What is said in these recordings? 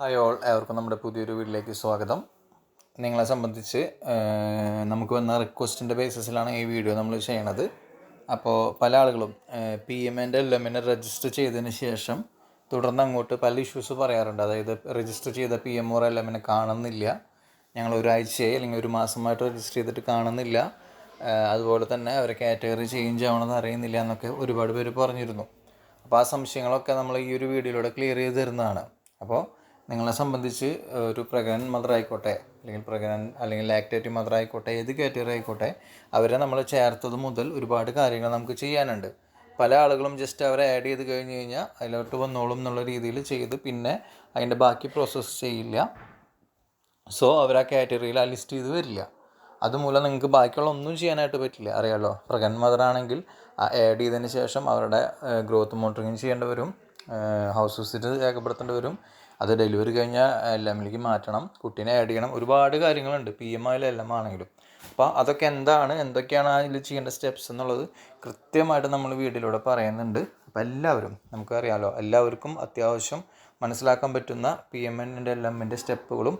Hi all ഏവർക്കും നമ്മുടെ പുതിയൊരു വീട്ടിലേക്ക് സ്വാഗതം. നിങ്ങളെ സംബന്ധിച്ച് നമുക്ക് വന്ന റിക്വസ്റ്റിന്റെ ബേസിസിലാണ് ഈ വീഡിയോ നമ്മൾ ചെയ്യണത്. അപ്പോൾ പല ആളുകളും പി എം എന്റെ രജിസ്റ്റർ ചെയ്തതിന് ശേഷം തുടർന്ന് അങ്ങോട്ട് പല ഇഷ്യൂസ് പറയാറുണ്ട്. അതായത് രജിസ്റ്റർ ചെയ്ത പി എം ഓർ എൽ കാണുന്നില്ല. ഞങ്ങൾ ഒരാഴ്ചയായി അല്ലെങ്കിൽ ഒരു മാസമായിട്ട് രജിസ്റ്റർ ചെയ്തിട്ട് കാണുന്നില്ല. അതുപോലെ തന്നെ അവരെ കാറ്റഗറി ചേഞ്ച് ആവണമെന്ന് അറിയുന്നില്ല എന്നൊക്കെ ഒരുപാട് പേര് പറഞ്ഞിരുന്നു. അപ്പോൾ ആ സംശയങ്ങളൊക്കെ നമ്മൾ ഈ ഒരു വീഡിയോയിലൂടെ ക്ലിയർ ചെയ്ത് തരുന്നതാണ്. അപ്പോൾ നിങ്ങളെ സംബന്ധിച്ച് ഒരു പ്രഗ്നന്റ് മദർ ആയിക്കോട്ടെ അല്ലെങ്കിൽ പ്രഗ്നന്റ് അല്ലെങ്കിൽ ലാക്ടേറ്റി മദർ ആയിക്കോട്ടെ ഏത് കാറ്റഗറി ആയിക്കോട്ടെ അവരെ നമ്മൾ ചേർത്തത് മുതൽ ഒരുപാട് കാര്യങ്ങൾ നമുക്ക് ചെയ്യാനുണ്ട്. പല ആളുകളും ജസ്റ്റ് അവരെ ആഡ് ചെയ്ത് കഴിഞ്ഞ് കഴിഞ്ഞാൽ അതിലോട്ട് വന്നോളും എന്നുള്ള രീതിയിൽ ചെയ്ത് പിന്നെ അതിന്റെ ബാക്കി പ്രോസസ്സ് ചെയ്യില്ല. സോ അവർ ആ കാറ്റഗറിയിൽ ആ ലിസ്റ്റ് ചെയ്ത് വരില്ല. അതുമൂലം നിങ്ങൾക്ക് ബാക്കിയുള്ള ഒന്നും ചെയ്യാനായിട്ട് പറ്റില്ല. അറിയാമല്ലോ പ്രഗ്നൻ മദർ ആണെങ്കിൽ ആഡ് ചെയ്തതിന് ശേഷം അവരുടെ ഗ്രോത്ത് മോണിറ്ററിങ് ചെയ്യേണ്ടി വരും. ഹൗസ് വിസിറ്റ് രേഖപ്പെടുത്തേണ്ടി വരും. അത് ഡെലിവറി കഴിഞ്ഞാൽ എൽ എമ്മിലേക്ക് മാറ്റണം. കുട്ടീനെ ആഡ് ചെയ്യണം. ഒരുപാട് കാര്യങ്ങളുണ്ട്. പി എം ആയാലും എൽ എം ആണെങ്കിലും. അപ്പോൾ അതൊക്കെ എന്താണ്? എന്തൊക്കെയാണ് അതിൽ ചെയ്യേണ്ട സ്റ്റെപ്സ് എന്നുള്ളത് കൃത്യമായിട്ട് നമ്മൾ വീഡിയോയിലൂടെ പറയുന്നുണ്ട്. അപ്പോൾ എല്ലാവരും നമുക്കറിയാമല്ലോ എല്ലാവർക്കും അത്യാവശ്യം മനസ്സിലാക്കാൻ പറ്റുന്ന പി എം എന്റെ എൽ എമ്മിന്റെ സ്റ്റെപ്പുകളും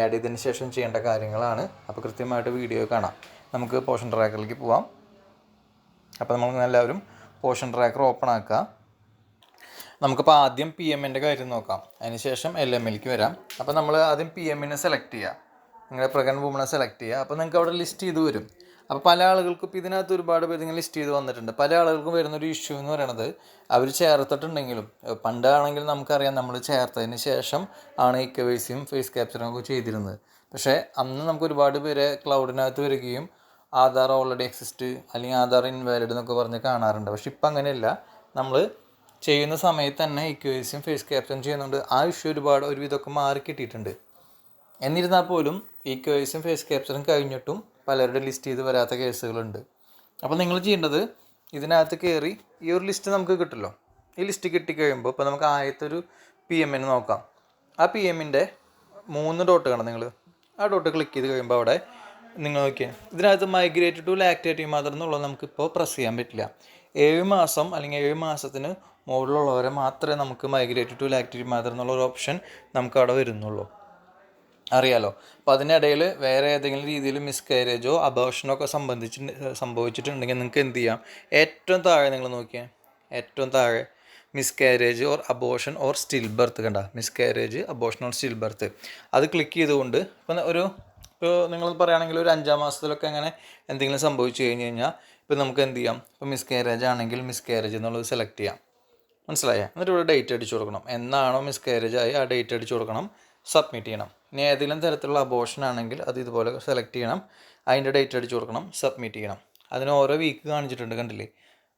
ആഡ് ചെയ്തതിന് ശേഷം ചെയ്യേണ്ട കാര്യങ്ങളാണ്. അപ്പോൾ കൃത്യമായിട്ട് വീഡിയോ കാണാം. നമുക്ക് പോഷൻ ട്രാക്കറിലേക്ക് പോവാം. അപ്പോൾ നമ്മൾ എല്ലാവരും പോഷൻ ട്രാക്കർ ഓപ്പൺ ആക്കുക നമുക്കിപ്പോൾ ആദ്യം പി എമ്മിന്റെ കാര്യം നോക്കാം. അതിനുശേഷം എൽ എം എല്ലിക്ക് വരാം. അപ്പോൾ നമ്മൾ ആദ്യം പി എമ്മിനെ സെലക്ട് ചെയ്യുക നിങ്ങളുടെ പ്രഗ്നൻ വുമണെ സെലക്ട് ചെയ്യുക അപ്പോൾ നിങ്ങൾക്ക് അവിടെ ലിസ്റ്റ് ചെയ്ത് വരും. അപ്പോൾ പല ആളുകൾക്കും ഇപ്പോൾ ഇതിനകത്ത് ഒരുപാട് പേര് ഇങ്ങനെ ലിസ്റ്റ് ചെയ്ത് വന്നിട്ടുണ്ട്. പല ആളുകൾക്കും വരുന്നൊരു ഇഷ്യൂ എന്ന് പറയുന്നത് അവർ ചേർത്തിട്ടുണ്ടെങ്കിലും പണ്ടാണെങ്കിൽ നമുക്കറിയാം നമ്മൾ ചേർത്തതിന് ശേഷം ആണ് ഈ കെവൈസിയും ഫേസ് ക്യാപ്ചറും ഒക്കെ ചെയ്തിരുന്നത്. പക്ഷേ അന്ന് നമുക്ക് ഒരുപാട് പേരെ ക്ലൗഡിനകത്ത് വരികയും ആധാർ ഓൾറെഡി എക്സിസ്റ്റ് അല്ലെങ്കിൽ ആധാർ ഇൻവാലിഡ് എന്നൊക്കെ പറഞ്ഞ് കാണാറുണ്ട്. പക്ഷെ ഇപ്പം അങ്ങനെയല്ല. നമ്മൾ ചെയ്യുന്ന സമയത്ത് തന്നെ ഇക്വേസിയും ഫേസ് ക്യാപ്ചറും ചെയ്യുന്നുണ്ട്. ആ ഇഷ്യൂ ഒരുപാട് ഒരുവിധമൊക്കെ മാറി കിട്ടിയിട്ടുണ്ട്. എന്നിരുന്നാൽ പോലും ഇക്വേസും ഫേസ് ക്യാപ്ചറും കഴിഞ്ഞിട്ടും പലരുടെ ലിസ്റ്റ് ചെയ്ത് വരാത്ത കേസുകളുണ്ട്. അപ്പോൾ നിങ്ങൾ ചെയ്യേണ്ടത് ഇതിനകത്ത് കയറി ഈ ഒരു ലിസ്റ്റ് നമുക്ക് കിട്ടുമല്ലോ ഈ ലിസ്റ്റ് കിട്ടിക്കഴിയുമ്പോൾ ഇപ്പോൾ നമുക്ക് ആദ്യത്തെ ഒരു പി എമ്മിന് നോക്കാം. ആ പി എമ്മിന്റെ മൂന്ന് ഡോട്ട് കാണാം നിങ്ങൾ. ആ ഡോട്ട് ക്ലിക്ക് ചെയ്ത് കഴിയുമ്പോൾ അവിടെ നിങ്ങൾ നോക്കിയാൽ ഇതിനകത്ത് മൈഗ്രേറ്റ് ടു ലാക്ടേറ്റീവ് മദർ എന്നുള്ളത് നമുക്കിപ്പോൾ പ്രസ് ചെയ്യാൻ പറ്റില്ല. ഏഴ് മാസം അല്ലെങ്കിൽ ഏഴ് മാസത്തിന് മുകളിലുള്ളവരെ മാത്രമേ നമുക്ക് മൈഗ്രേറ്റ് ടു ലാക്ടേറ്റീവ് മദർ എന്നുള്ള ഒരു ഓപ്ഷൻ നമുക്ക് അവിടെ വരുന്നുള്ളൂ. അറിയാലോ? അപ്പം അതിനിടയിൽ വേറെ ഏതെങ്കിലും രീതിയിൽ മിസ്കാരേജോ അബോഷനോ ഒക്കെ സംബന്ധിച്ച് സംഭവിച്ചിട്ടുണ്ടെങ്കിൽ നിങ്ങൾക്ക് എന്ത് ചെയ്യാം? ഏറ്റവും താഴെ നിങ്ങൾ നോക്കിയാൽ ഏറ്റവും താഴെ. Miscarriage or abortion or still birth കണ്ട? Miscarriage abortion or still birth അത് ക്ലിക്ക് ചെയ്തുകൊണ്ട് ഇപ്പം ഒരു ഇപ്പോൾ നിങ്ങൾ പറയുകയാണെങ്കിൽ ഒരു അഞ്ചാം മാസത്തിലൊക്കെ അങ്ങനെ എന്തെങ്കിലും സംഭവിച്ചു കഴിഞ്ഞ് കഴിഞ്ഞാൽ ഇപ്പം നമുക്ക് എന്ത് ചെയ്യാം? ഇപ്പോൾ മിസ്കാരേജ് ആണെങ്കിൽ മിസ്കാരേജ് എന്നുള്ളത് സെലക്ട് ചെയ്യാം. മനസ്സിലായോ? എന്നിട്ട് ഇവിടെ ഡേറ്റ് അടിച്ചു കൊടുക്കണം. എന്നാണോ മിസ്കാരേജ് ആയി ആ ഡേറ്റ് അടിച്ചു കൊടുക്കണം. സബ്മിറ്റ് ചെയ്യണം. ഇനി ഏതെങ്കിലും തരത്തിലുള്ള അബോഷൻ ആണെങ്കിൽ അത് ഇതുപോലെ സെലക്ട് ചെയ്യണം. അതിന്റെ ഡേറ്റ് അടിച്ചു കൊടുക്കണം. സബ്മിറ്റ് ചെയ്യണം. അതിന് ഓരോ വീക്ക് കാണിച്ചിട്ടുണ്ട് കണ്ടില്ലേ?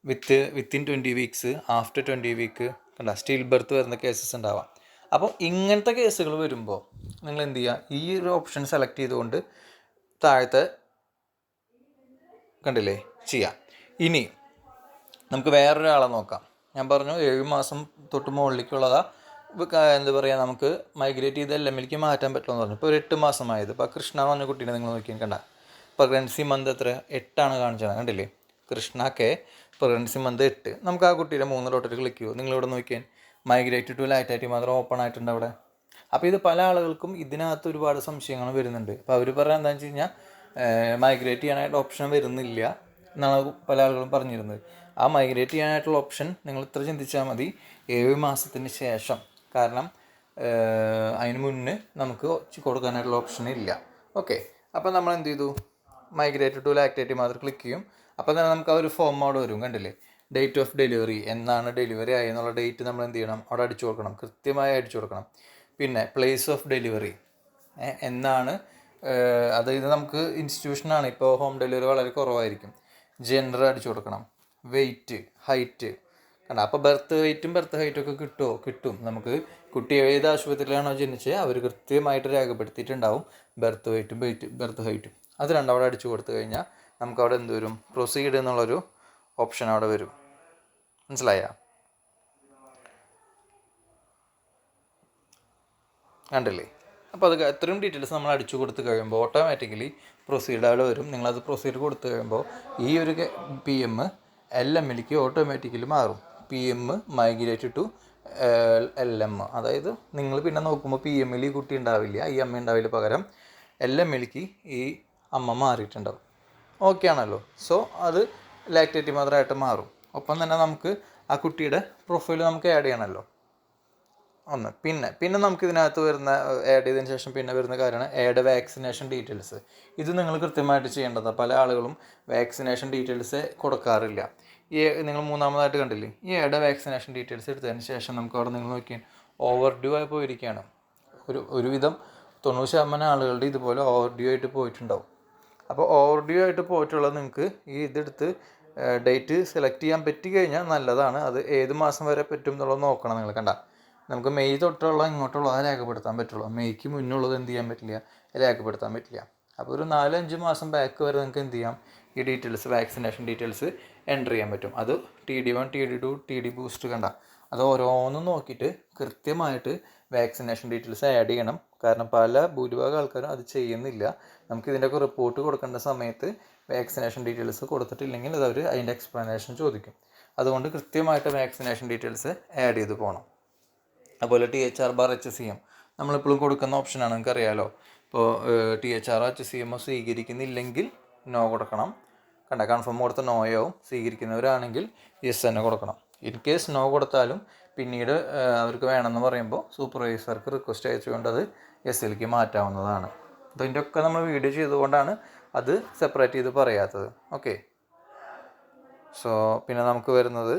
With within twenty weeks after twenty week കണ്ട? സ്റ്റിൽ ബർത്ത് വരുന്ന കേസസ് ഉണ്ടാവാം. അപ്പോൾ ഇങ്ങനത്തെ കേസുകൾ വരുമ്പോൾ നിങ്ങൾ എന്ത് ചെയ്യുക? ഈ ഒരു ഓപ്ഷൻ സെലക്ട് ചെയ്തുകൊണ്ട് താഴത്തെ കണ്ടില്ലേ? ചെയ്യാം. ഇനി നമുക്ക് വേറൊരാളെ നോക്കാം. ഞാൻ പറഞ്ഞു ഏഴ് മാസം തൊട്ട് മുകളിലേക്കുള്ളതാണ് എന്താ പറയുക നമുക്ക് മൈഗ്രേറ്റ് ചെയ്ത് എൽ മാറ്റാൻ പറ്റുമെന്ന് പറഞ്ഞു. ഇപ്പോൾ ഒരു എട്ട് മാസമായത്. ഇപ്പോൾ കൃഷ്ണ എന്ന് പറഞ്ഞ കുട്ടീനെ നിങ്ങൾ നോക്കി കണ്ട? പ്രഗ്നൻസി മന്ത് എത്ര? എട്ടാണ് കാണിച്ചത് കണ്ടില്ലേ? കൃഷ്ണക്കെ പ്രഗ്നൻസി മന്ത് എട്ട്. നമുക്ക് ആ കുട്ടിയുടെ മൂന്ന് ഡോട്ടിൽ ക്ലിക്ക് ചെയ്യുമോ നിങ്ങളിവിടെ നോക്കിയാൽ മൈഗ്രേറ്റ് ടു ലൈറ്റായിട്ട് മാത്രം ഓപ്പൺ ആയിട്ടുണ്ട് അവിടെ. അപ്പോൾ ഇത് പല ആളുകൾക്കും ഇതിനകത്ത് ഒരുപാട് സംശയങ്ങൾ വരുന്നുണ്ട്. അപ്പോൾ അവർ പറയുക എന്താണെന്ന് വെച്ച് കഴിഞ്ഞാൽ മൈഗ്രേറ്റ് ചെയ്യാനായിട്ട് ഓപ്ഷൻ വരുന്നില്ല എന്നാണ് പല ആളുകളും പറഞ്ഞിരുന്നത്. ആ മൈഗ്രേറ്റ് ചെയ്യാനായിട്ടുള്ള ഓപ്ഷൻ നിങ്ങൾ ഇത്ര ചിന്തിച്ചാൽ മതി. ഏഴ് മാസത്തിന് ശേഷം. കാരണം അതിന് മുന്നേ നമുക്ക് കൊടുക്കാനായിട്ടുള്ള ഓപ്ഷൻ ഇല്ല. ഓക്കെ അപ്പോൾ നമ്മൾ എന്ത് ചെയ്തു? മൈഗ്രേറ്റ് ടു ലാക്ടേറ്റി മാത്രം ക്ലിക്ക് ചെയ്യും. അപ്പോൾ തന്നെ നമുക്ക് ആ ഒരു ഫോം അവിടെ വരും. കണ്ടില്ലേ? ഡേറ്റ് ഓഫ് ഡെലിവറി എന്നാണ് ഡെലിവറി ആയി എന്നുള്ള ഡേറ്റ് നമ്മൾ എന്ത് ചെയ്യണം? അവിടെ അടിച്ചു കൊടുക്കണം. കൃത്യമായി അടിച്ചു കൊടുക്കണം. പിന്നെ പ്ലേസ് ഓഫ് ഡെലിവറി എന്നാണ് അതായത് നമുക്ക് ഇൻസ്റ്റിറ്റ്യൂഷനാണ് ഇപ്പോൾ ഹോം ഡെലിവറി വളരെ കുറവായിരിക്കും. ജെൻഡർ അടിച്ചു കൊടുക്കണം. വെയിറ്റ് ഹൈറ്റ് കാരണം അപ്പോൾ ബർത്ത് വെയിറ്റും ബർത്ത് ഹൈറ്റും ഒക്കെ കിട്ടുമോ കിട്ടും. നമുക്ക് കുട്ടി ഏത് ആശുപത്രിയിലാണോ ജനിച്ചത് അവർ കൃത്യമായിട്ട് രേഖപ്പെടുത്തിയിട്ടുണ്ടാവും ബർത്ത് വെയിറ്റും വെയിറ്റ് ബർത്ത് ഹൈറ്റും അത് രണ്ടും അവിടെ അടിച്ചു കൊടുത്തു കഴിഞ്ഞാൽ നമുക്ക് അവിടെ എന്ത് വരും? പ്രൊസീഡ് എന്നുള്ളൊരു ഓപ്ഷൻ അവിടെ വരും. മനസ്സിലായ? കണ്ടില്ലേ? അപ്പോൾ അത് അത്രയും ഡീറ്റെയിൽസ് നമ്മൾ അടിച്ചു കൊടുത്ത് കഴിയുമ്പോൾ ഓട്ടോമാറ്റിക്കലി പ്രൊസീഡ് അവിടെ വരും. നിങ്ങളത് പ്രൊസീഡ് കൊടുത്തു കഴിയുമ്പോൾ ഈ ഒരു പി എം എൽ എമ്മിലേക്ക് ഓട്ടോമാറ്റിക്കലി മാറും. P M migrate to L M അതായത് നിങ്ങൾ പിന്നെ നോക്കുമ്പോൾ പി എമ്മിൽ ഈ കുട്ടി ഉണ്ടാവില്ല ഈ അമ്മ ഉണ്ടാവില്ല പകരം എൽ എം എല്ലിക്ക് ഈ അമ്മ മാറിയിട്ടുണ്ടാവും. ഓക്കെ ആണല്ലോ. സോ അത് ലാക്ടേറ്റ് മദറായിട്ട് മാറും. ഒപ്പം തന്നെ നമുക്ക് ആ കുട്ടിയുടെ പ്രൊഫൈൽ നമുക്ക് ആഡ് ചെയ്യണമല്ലോ ഒന്ന് പിന്നെ പിന്നെ നമുക്ക് ഇതിനകത്ത് വരുന്ന ആഡ് ചെയ്തതിന് ശേഷം പിന്നെ വരുന്ന കാര്യമാണ് ആഡ് വാക്സിനേഷൻ ഡീറ്റെയിൽസ് ഇത് നിങ്ങൾ കൃത്യമായിട്ട് ചെയ്യേണ്ടതാണ് പല ആളുകളും വാക്സിനേഷൻ ഡീറ്റെയിൽസ് കൊടുക്കാറില്ല. ഈ നിങ്ങൾ മൂന്നാമതായിട്ട് കണ്ടില്ലേ? ഈ ആഡ് വാക്സിനേഷൻ ഡീറ്റെയിൽസ് എടുത്തതിന് ശേഷം നമുക്ക് അവിടെ നിങ്ങൾ നോക്കിയാൽ ഓവർ ഡ്യൂ ആയി പോയിരിക്കുകയാണ്. ഒരു ഒരുവിധം തൊണ്ണൂറ് ശതമാനം ആളുകളുടെ ഇതുപോലെ ഓവർ ഡ്യൂ ആയിട്ട് പോയിട്ടുണ്ടാവും. അപ്പോൾ ഓവർ ഡ്യൂ ആയിട്ട് പോയിട്ടുള്ളത് നിങ്ങൾക്ക് ഈ ഇതെടുത്ത് ഡേറ്റ് സെലക്ട് ചെയ്യാൻ പറ്റി കഴിഞ്ഞാൽ നല്ലതാണ്. അത് ഏത് മാസം വരെ പറ്റും എന്നുള്ളത് നോക്കണം നിങ്ങൾ കണ്ട. നമുക്ക് മെയ് തൊട്ടുള്ള ഇങ്ങോട്ടുള്ള രേഖപ്പെടുത്താൻ പറ്റുള്ളൂ. മെയ്ക്ക് മുന്നുള്ളത് എന്ത് ചെയ്യാൻ പറ്റില്ല? രേഖപ്പെടുത്താൻ പറ്റില്ല. അപ്പോൾ ഒരു നാലഞ്ച് മാസം ബാക്ക് വരെ നിങ്ങൾക്ക് എന്ത് ചെയ്യാം? ഈ ഡീറ്റെയിൽസ് വാക്സിനേഷൻ ഡീറ്റെയിൽസ് എന്റർ ചെയ്യാൻ പറ്റും. അത് T D one T D two T D boost കണ്ട. അത് ഓരോന്നും നോക്കിയിട്ട് കൃത്യമായിട്ട് വാക്സിനേഷൻ ഡീറ്റെയിൽസ് ആഡ് ചെയ്യണം. കാരണം പല ഭൂരിഭാഗം ആൾക്കാരും അത് ചെയ്യുന്നില്ല. നമുക്ക് ഇതിന്റെയൊക്കെ റിപ്പോർട്ട് കൊടുക്കേണ്ട സമയത്ത് വാക്സിനേഷൻ ഡീറ്റെയിൽസ് കൊടുത്തിട്ടില്ലെങ്കിൽ അത് അവർ അതിന്റെ എക്സ്പ്ലനേഷൻ ചോദിക്കും. അതുകൊണ്ട് കൃത്യമായിട്ട് വാക്സിനേഷൻ ഡീറ്റെയിൽസ് ആഡ് ചെയ്ത് പോകണം അതുപോലെ T H R bar H C M നമ്മളിപ്പോഴും കൊടുക്കുന്ന ഓപ്ഷനാണ് നിങ്ങൾക്ക് അറിയാലോ ഇപ്പോൾ T H R H C എമ്മോ സ്വീകരിക്കുന്നില്ലെങ്കിൽ നോ കൊടുക്കണം. കണ്ട കൺഫേം കൊടുത്ത നോയോ സ്വീകരിക്കുന്നവരാണെങ്കിൽ യെസ് തന്നെ കൊടുക്കണം. ഇൻ കേസ് നോ കൊടുത്താലും പിന്നീട് അവർക്ക് വേണമെന്ന് പറയുമ്പോൾ സൂപ്പർവൈസർക്ക് റിക്വസ്റ്റ് അയച്ചുകൊണ്ട് അത് എസ്സിലേക്ക് മാറ്റാവുന്നതാണ്. ഇതിന്റെ ഒക്കെ നമ്മൾ വീഡിയോ ചെയ്തുകൊണ്ടാണ് അത് സെപ്പറേറ്റ് ചെയ്ത് പറയാത്തത്. ഓക്കെ സോ പിന്നെ നമുക്ക് വരുന്നത്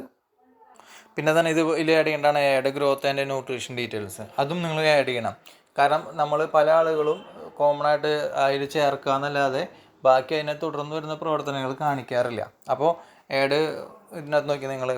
പിന്നെ തന്നെ ഇത് ഇതിൽ ആഡ് ചെയ്യേണ്ടതാണ് add growth and nutrition details അതും നിങ്ങൾ ആഡ് ചെയ്യണം. കാരണം നമ്മൾ പല ആളുകളും കോമൺ ആയിട്ട് അതിൽ ചേർക്കുക എന്നല്ലാതെ ബാക്കി അതിനെ തുടർന്ന് വരുന്ന പ്രവർത്തനങ്ങൾ കാണിക്കാറില്ല. അപ്പോൾ ആഡ് ഇതിനകത്ത് നോക്കി നിങ്ങൾ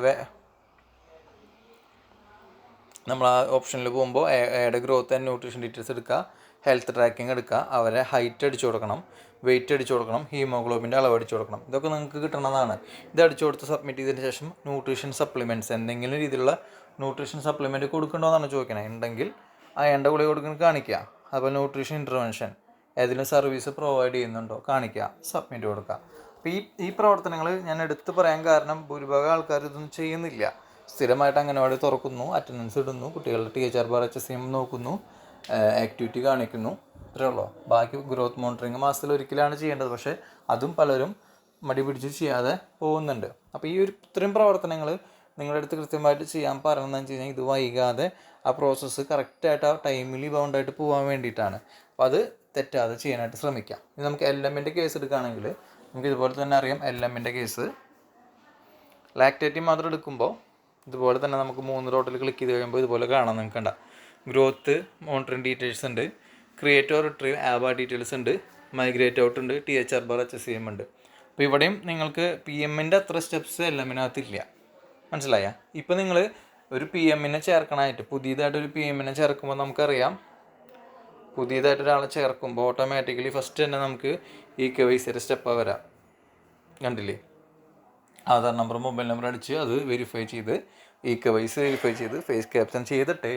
നമ്മൾ ആ ഓപ്ഷനിൽ പോകുമ്പോൾ add growth and nutrition details എടുക്കുക ഹെൽത്ത് ട്രാക്കിംഗ് എടുക്കുക അവരെ ഹൈറ്റ് അടിച്ചു കൊടുക്കണം വെയിറ്റ് അടിച്ചു കൊടുക്കണം ഹീമോഗ്ലോബിന്റെ അളവ് അടിച്ചു കൊടുക്കണം. ഇതൊക്കെ നിങ്ങൾക്ക് കിട്ടുന്നതാണ് ഇത് അടിച്ചു കൊടുത്ത് സബ്മിറ്റ് ചെയ്തതിന് ശേഷം ന്യൂട്രീഷൻ സപ്ലിമെന്റ്സ് എന്തെങ്കിലും രീതിയിലുള്ള ന്യൂട്രീഷൻ സപ്ലിമെന്റ് കൊടുക്കണ്ടോ എന്നാണ് ചോദിക്കണത് ഉണ്ടെങ്കിൽ ആ എണ്ണ ഗുളിക കൊടുക്കുന്നത് കാണിക്കുക. അപ്പോൾ ന്യൂട്രീഷൻ ഇന്റർവെൻഷൻ ഏതെങ്കിലും സർവീസ് പ്രൊവൈഡ് ചെയ്യുന്നുണ്ടോ കാണിക്കുക സബ്മിറ്റ് കൊടുക്കുക. അപ്പോൾ ഈ ഈ പ്രവർത്തനങ്ങൾ ഞാൻ എടുത്തു പറയാൻ കാരണം ഭൂരിഭാഗം ആൾക്കാർ ഇതൊന്നും ചെയ്യുന്നില്ല. സ്ഥിരമായിട്ട് അങ്ങനെ അംഗനവാടി തുറക്കുന്നു അറ്റൻഡൻസ് ഇടുന്നു കുട്ടികളുടെ T H bar H S M നോക്കുന്നു. ആക്ടിവിറ്റി കാണിക്കുന്നു. ഇത്രേ ഉള്ളൂ. ബാക്കി ഗ്രോത്ത് മോണിറ്ററിങ് മാസത്തിൽ ഒരിക്കലാണ് ചെയ്യേണ്ടത്. പക്ഷേ അതും പലരും മടി പിടിച്ച് ചെയ്യാതെ പോകുന്നുണ്ട്. അപ്പോൾ ഈ ഒരു ഇത്രയും പ്രവർത്തനങ്ങൾ നിങ്ങളുടെ അടുത്ത് കൃത്യമായിട്ട് ചെയ്യാൻ പറയണമെന്ന് വെച്ച് കഴിഞ്ഞാൽ ഇത് വൈകാതെ ആ പ്രോസസ്സ് കറക്റ്റായിട്ട് ആ ടൈമിൽ ബൗണ്ടായിട്ട് പോകാൻ വേണ്ടിയിട്ടാണ്. അപ്പോൾ അത് തെറ്റാതെ ചെയ്യാനായിട്ട് ശ്രമിക്കാം. ഇനി നമുക്ക് എൽ എമ്മിന്റെ കേസ് എടുക്കുകയാണെങ്കിൽ നമുക്ക് ഇതുപോലെ തന്നെ അറിയാം. എൽ എമ്മിന്റെ കേസ് ലാക്ടേറ്റി മാത്രം എടുക്കുമ്പോൾ ഇതുപോലെ തന്നെ നമുക്ക് മൂന്ന് ഡോട്ടിൽ ക്ലിക്ക് ചെയ്ത് കഴിയുമ്പോൾ ഇതുപോലെ കാണാൻ നിങ്ങൾക്ക് കണ്ട. ഗ്രോത്ത് മോണിറ്ററിങ് ഡീറ്റെയിൽസ് ഉണ്ട്. Create or retrieve ABHA details ഉണ്ട്. മൈഗ്രേറ്റ് ഔട്ട് ഉണ്ട്. T H R bar H C M ഉണ്ട്. അപ്പോൾ ഇവിടെയും നിങ്ങൾക്ക് പി എമ്മിന്റെ അത്ര സ്റ്റെപ്സ് എല്ലാം ഇതിനകത്തില്ല മനസ്സിലായ? ഇപ്പം നിങ്ങൾ ഒരു പി എമ്മിനെ ചേർക്കണമായിട്ട് പുതിയതായിട്ട് ഒരു പി എമ്മിനെ ചേർക്കുമ്പോൾ നമുക്കറിയാം. പുതിയതായിട്ട് ഒരാളെ ചേർക്കുമ്പോൾ ഓട്ടോമാറ്റിക്കലി ഫസ്റ്റ് തന്നെ നമുക്ക് ഈ കെ വൈ സിയുടെ സ്റ്റെപ്പ് വരാം. കണ്ടില്ലേ? ആധാർ നമ്പർ മൊബൈൽ നമ്പർ അടിച്ച് അത് വെരിഫൈ ചെയ്ത് ഈ കെ വൈ സി വെരിഫൈ ചെയ്ത് ഫേസ് ക്യാപ്ഷൻ ചെയ്തിട്ട്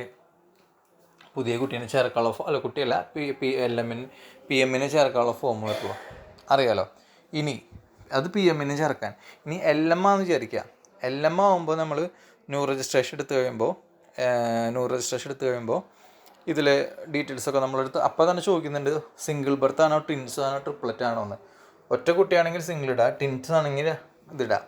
പുതിയ കുട്ടീനെ ചേർക്കാനുള്ള ഫോ അല്ല കുട്ടിയല്ല പി പി എൽ എമ്മിന് പി എമ്മിനെ ചേർക്കാനുള്ള ഫോം കിട്ടുമോ അറിയാലോ? ഇനി അത് പി എമ്മിനെ ചേർക്കാൻ. ഇനി എൽ എം ആന്ന് വിചാരിക്കുക. എൽ എം ആകുമ്പോൾ നമ്മൾ ന്യൂ രജിസ്ട്രേഷൻ എടുത്ത് കഴിയുമ്പോൾ ന്യൂ രജിസ്ട്രേഷൻ എടുത്ത് കഴിയുമ്പോൾ ഇതിൽ ഡീറ്റെയിൽസ് ഒക്കെ നമ്മളെടുത്ത് അപ്പോൾ തന്നെ ചോദിക്കുന്നുണ്ട് സിംഗിൾ ബർത്ത് ആണോ ട്വിൻസ് ആണോ ട്രിപ്ലറ്റ് ആണോ എന്ന്. ഒറ്റ കുട്ടിയാണെങ്കിൽ സിംഗിൾ ഇടുക ട്വിൻസ് ആണെങ്കിൽ ഇതിടാം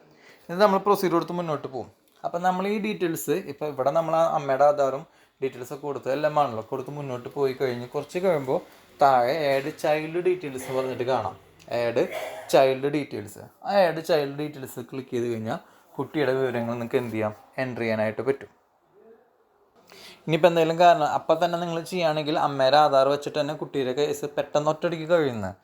ഇത് നമ്മൾ പ്രൊസീജിയർ എടുത്ത് മുന്നോട്ട് പോകും അപ്പം നമ്മൾ ഈ ഡീറ്റെയിൽസ് ഇപ്പോൾ ഇവിടെ നമ്മൾ അമ്മയുടെ ആധാറും ഡീറ്റെയിൽസ് ഒക്കെ കൊടുത്ത് എല്ലാം ആണല്ലോ. കൊടുത്ത് മുന്നോട്ട് പോയി കഴിഞ്ഞ് കുറച്ച് കഴിയുമ്പോൾ താഴെ ആഡ് ചൈൽഡ് ഡീറ്റെയിൽസ് പറഞ്ഞിട്ട് കാണാം. ആഡ് ചൈൽഡ് ഡീറ്റെയിൽസ് ആ ആഡ് ചൈൽഡ് ഡീറ്റെയിൽസ് ക്ലിക്ക് ചെയ്ത് കഴിഞ്ഞാൽ കുട്ടിയുടെ വിവരങ്ങൾ നിങ്ങൾക്ക് എന്ത് ചെയ്യാം? എന്റർ ചെയ്യാനായിട്ട് പറ്റും. ഇനിയിപ്പോൾ എന്തെങ്കിലും കാരണം അപ്പം തന്നെ നിങ്ങൾ ചെയ്യുകയാണെങ്കിൽ അമ്മേരെ ആധാർ വെച്ചിട്ട് തന്നെ കുട്ടിയുടെ കേസ് പെട്ടെന്ന് ഒറ്റയടിക്ക് കഴിയുന്നത്.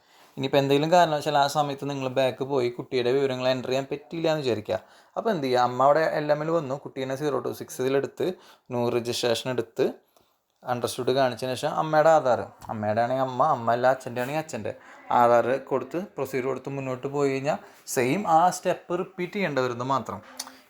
ഇനിയിപ്പോൾ എന്തെങ്കിലും കാരണവശാൽ ആ സമയത്ത് നിങ്ങൾ ബാക്ക് പോയി കുട്ടിയുടെ വിവരങ്ങൾ എന്റർ ചെയ്യാൻ പറ്റിയില്ല എന്ന് വിചാരിക്കുക അപ്പോൾ എന്ത് ചെയ്യുക അമ്മ അവിടെ എൽ വന്നു. കുട്ടീനെ സീറോ ടു സിക്സിലെടുത്ത് ന്യൂ രജിസ്ട്രേഷൻ എടുത്ത് അണ്ടർസ്റ്റുഡ് കാണിച്ചതിന് ശേഷം അമ്മയുടെ ആധാർ. അമ്മയുടെ ആണെങ്കിൽ അമ്മ അമ്മ അല്ല അച്ഛന്റെ ആണെങ്കിൽ അച്ഛന്റെ. ആധാർ കൊടുത്ത് പ്രൊസീജിയർ കൊടുത്ത് മുന്നോട്ട് പോയി കഴിഞ്ഞാൽ സെയിം ആ സ്റ്റെപ്പ് റിപ്പീറ്റ് ചെയ്യേണ്ടി വരുന്നത് മാത്രം.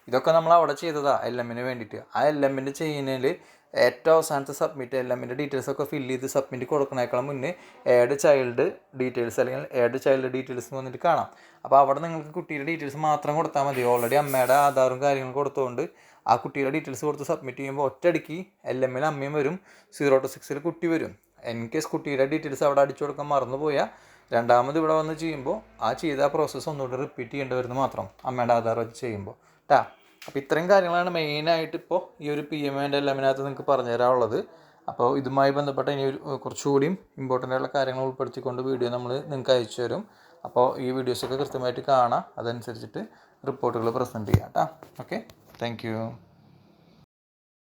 ഇതൊക്കെ നമ്മൾ അവിടെ ചെയ്തതാണ് എൽ എമ്മിന് വേണ്ടിയിട്ട്. ആ എൽ എമ്മിന്റെ ചെയ്യുന്നതിൽ ഏറ്റവും അവസാനത്തെ സബ്മിറ്റ് എല്ലാം എന്റെ ഡീറ്റെയിൽസ് ഒക്കെ ഫില്ല് ചെയ്ത് സബ്മിറ്റ് കൊടുക്കണേക്കാളും മുന്നേ ഏഡ് ചൈൽഡ് ഡീറ്റെയിൽസ് അല്ലെങ്കിൽ ഏഡ് ചൈൽഡ് ഡീറ്റെയിൽസ് എന്ന് വന്നിട്ട് കാണാം. അപ്പോൾ അവിടെ നിങ്ങൾക്ക് കുട്ടിയുടെ ഡീറ്റെയിൽസ് മാത്രം കൊടുത്താൽ മതി. ഓൾറെഡി അമ്മയുടെ ആധാറും കാര്യങ്ങളും കൊടുത്തുകൊണ്ട് ആ കുട്ടിയുടെ ഡീറ്റെയിൽസ് കൊടുത്ത് സബ്മിറ്റ് ചെയ്യുമ്പോൾ ഒറ്റയടിക്ക് എൽ എമ്മിൽ അമ്മയും വരും സീറോ ടു സിക്സിൽ കുട്ടി വരും. എൻ കേസ് കുട്ടിയുടെ ഡീറ്റെയിൽസ് അവിടെ അടിച്ചു കൊടുക്കാൻ മറന്നുപോയാൽ രണ്ടാമത് ഇവിടെ വന്ന് ചെയ്യുമ്പോൾ ആ ചെയ്ത പ്രോസസ്സ് ഒന്നുകൂടി റിപ്പീറ്റ് ചെയ്യേണ്ടി വരുന്നത് മാത്രം അമ്മയുടെ ആധാർ വെച്ച് ചെയ്യുമ്പോൾ ട്ടാ. അപ്പോൾ ഇത്രയും കാര്യങ്ങളാണ് മെയിനായിട്ട് ഇപ്പോൾ ഈ ഒരു പി എം എന്റെ എല്ലാമിനകത്ത് നിങ്ങൾക്ക് പറഞ്ഞു തരാനുള്ളത് അപ്പോൾ ഇതുമായി ബന്ധപ്പെട്ട ഇനി ഒരു കുറച്ചുകൂടിയും ഇമ്പോർട്ടന്റ് ആയിട്ടുള്ള കാര്യങ്ങൾ ഉൾപ്പെടുത്തിക്കൊണ്ട് വീഡിയോ നമ്മൾ നിങ്ങൾക്ക് അയച്ചു തരും. അപ്പോൾ ഈ വീഡിയോസൊക്കെ കൃത്യമായിട്ട് കാണാം. അതനുസരിച്ചിട്ട് റിപ്പോർട്ടുകൾ പ്രസന്റ് ചെയ്യാം കേട്ടോ ഓക്കെ താങ്ക്